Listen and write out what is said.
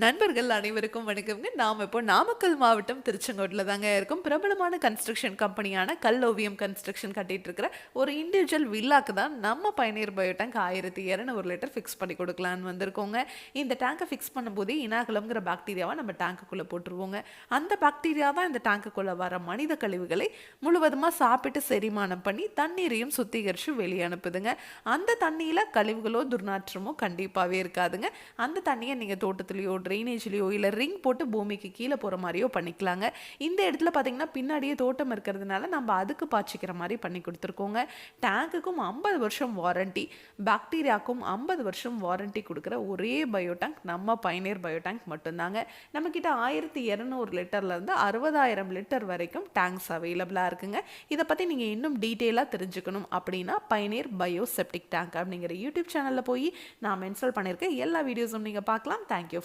நண்பர்கள் அனைவருக்கும் வணக்கம்ங்க. நாம் இப்போ நாமக்கல் மாவட்டம் திருச்செங்கோட்டில் தாங்க இருக்கும். பிரபலமான கன்ஸ்ட்ரக்ஷன் கம்பெனியான கல் ஓவியம் கன்ஸ்ட்ரக்ஷன் கட்டிட்டு இருக்கிற ஒரு இண்டிவிஜுவல் வில்லாக்கு தான் நம்ம பயணியர் பயோ டேங்க் ஆயிரத்தி இரநூறு லிட்டர் ஃபிக்ஸ் பண்ணி கொடுக்கலான்னு வந்திருக்கோங்க. இந்த டேங்கை ஃபிக்ஸ் பண்ணும்போதே இனாகுலம்ங்கிற பாக்டீரியாவை நம்ம டேங்குக்குள்ளே போட்டுருவோங்க. அந்த பாக்டீரியா தான் இந்த டேங்குக்குள்ளே வர மனித கழிவுகளை முழுவதுமாக சாப்பிட்டு செரிமானம் பண்ணி தண்ணீரையும் சுத்திகரித்து வெளியே அனுப்புதுங்க. அந்த தண்ணியில் கழிவுகளோ துர்நாற்றமோ கண்டிப்பாகவே இருக்காதுங்க. அந்த தண்ணியை நீங்கள் தோட்டத்துலேயோ ட்ரைனேஜ்லேயோ இல்லை ரிங் போட்டு பூமிக்கு கீழே போகிற மாதிரியோ பண்ணிக்கலாங்க. இந்த இடத்துல பார்த்தீங்கன்னா பின்னாடியே தோட்டம் இருக்கிறதுனால நம்ம அதுக்கு பாய்ச்சிக்கிற மாதிரி பண்ணி கொடுத்துருக்கோங்க. டேங்குக்கும் ஐம்பது வருஷம் வாரண்டி பாக்டீரியாவுக்கும் ஐம்பது வருஷம் வாரண்டி கொடுக்குற ஒரே பயோ டேங்க் நம்ம பயனியர் பயோ டேங்க் மட்டும்தாங்க. நம்மக்கிட்ட ஆயிரத்தி இரநூறு லிட்டர்லேருந்து அறுபதாயிரம் லிட்டர் வரைக்கும் டேங்க்ஸ் அவைலபிளாக இருக்குங்க. இதை பற்றி நீங்கள் இன்னும் டீட்டெயிலாக தெரிஞ்சுக்கணும் அப்படின்னா பயனியர் பயோ செப்டிக் டேங்க் அப்படிங்கிற யூடியூப் சேனலில் போய் நான் மென்சல் பண்ணியிருக்கேன் எல்லா வீடியோஸும் நீங்கள் பார்க்கலாம். தேங்க்யூ